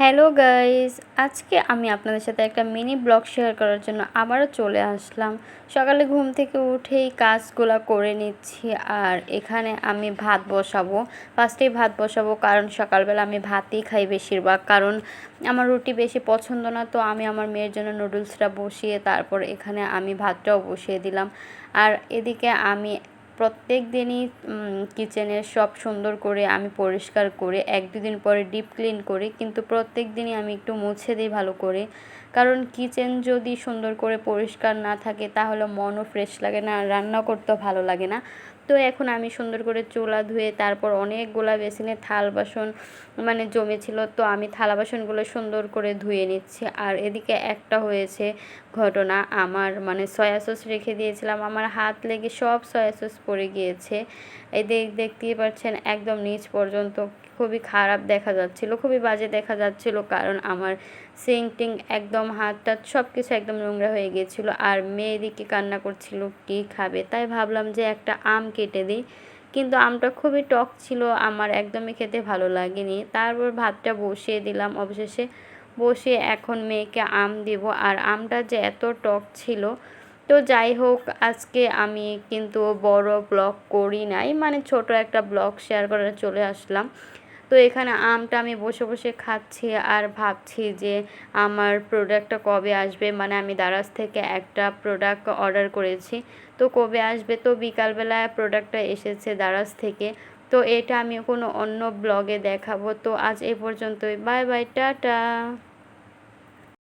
Hello guys, আজকে আমি আপনাদের সাথে একটা মিনি ব্লগ শেয়ার করার জন্য আবারও চলে আসলাম। সকালে ঘুম থেকে উঠেই কাজগুলো করে নিচ্ছি আর এখানে আমি ভাত বসাবো। ফার্স্টেই ভাত বসাবো কারণ সকালবেলা আমি ভাতই খাই বেশিরভাগ। কারণ আমার রুটি বেশি পছন্দ না, তো আমি আমার মেয়ের জন্য নুডলসটা বসিয়ে তারপর এখানে আমি ভাতটাও বসিয়ে দিলাম। আর এদিকে আমি প্রত্যেক দিনই কিচেনের সব সুন্দর করে আমি পরিষ্কার করে এক দুদিন পরে ডিপ ক্লিন করি। কিন্তু প্রত্যেক দিনই আমি একটু মুছে দিই ভালো করে। কারণ কিচেন যদি সুন্দর করে পরিষ্কার না থাকে, তাহলে মনও ফ্রেশ লাগে না রান্না করতেও ভালো লাগে না। তো এখন আমি সুন্দর করে চুলা ধুয়ে তারপর অনেকগুলা বেসিনে থাল বাসন মানে জমেছিল, তো আমি থালা বাসনগুলো সুন্দর করে ধুয়ে নিচ্ছি। আর এদিকে একটা হয়েছে ঘটনা, আমার মানে সয়া সস রেখে দিয়েছিলাম, আমার হাত লেগে সব সয়া সস পড়ে গিয়েছে। এই দেখ দেখতেই পাচ্ছেন একদম নিচ পর্যন্ত খুবই খারাপ দেখা যাচ্ছিল, খুবই বাজে দেখা যাচ্ছিল, কারণ আমার সিং টিং একদম হাত টাত সব কিছু একদম নোংরা হয়ে গিয়েছিল, আর মেয়েদিকে কান্না করছিল, কি খাবে? তাই ভাবলাম যে একটা আম কেটে দিই। কিন্তু আমটা খুবই টক ছিল, আমার একদমই খেতে ভালো লাগেনি। তারপর ভাতটা বসিয়ে দিলাম অবশেষে। বসিয়ে এখন মেয়েকে আম দিব। আর আমটা যে এত টক ছিল, তো যাই হোক, আজকে আমি কিন্তু বড় ব্লগ করি নাই। মানে ছোট একটা ব্লগ শেয়ার করে চলে আসলাম। তো এখানে আমটা আমি বসে বসে খাচ্ছি আর ভাবছি যে আমার প্রোডাক্টটা কবে আসবে। মানে আমি দারাজ থেকে একটা প্রোডাক্ট অর্ডার করেছি। তো কবে আসবে? তো বিকালবেলায় প্রোডাক্টটা এসেছে দারাজ থেকে। তো এটা আমি কোনো অন্য ব্লগে দেখাবো। তো আজ এ পর্যন্তই। Bye bye, tata.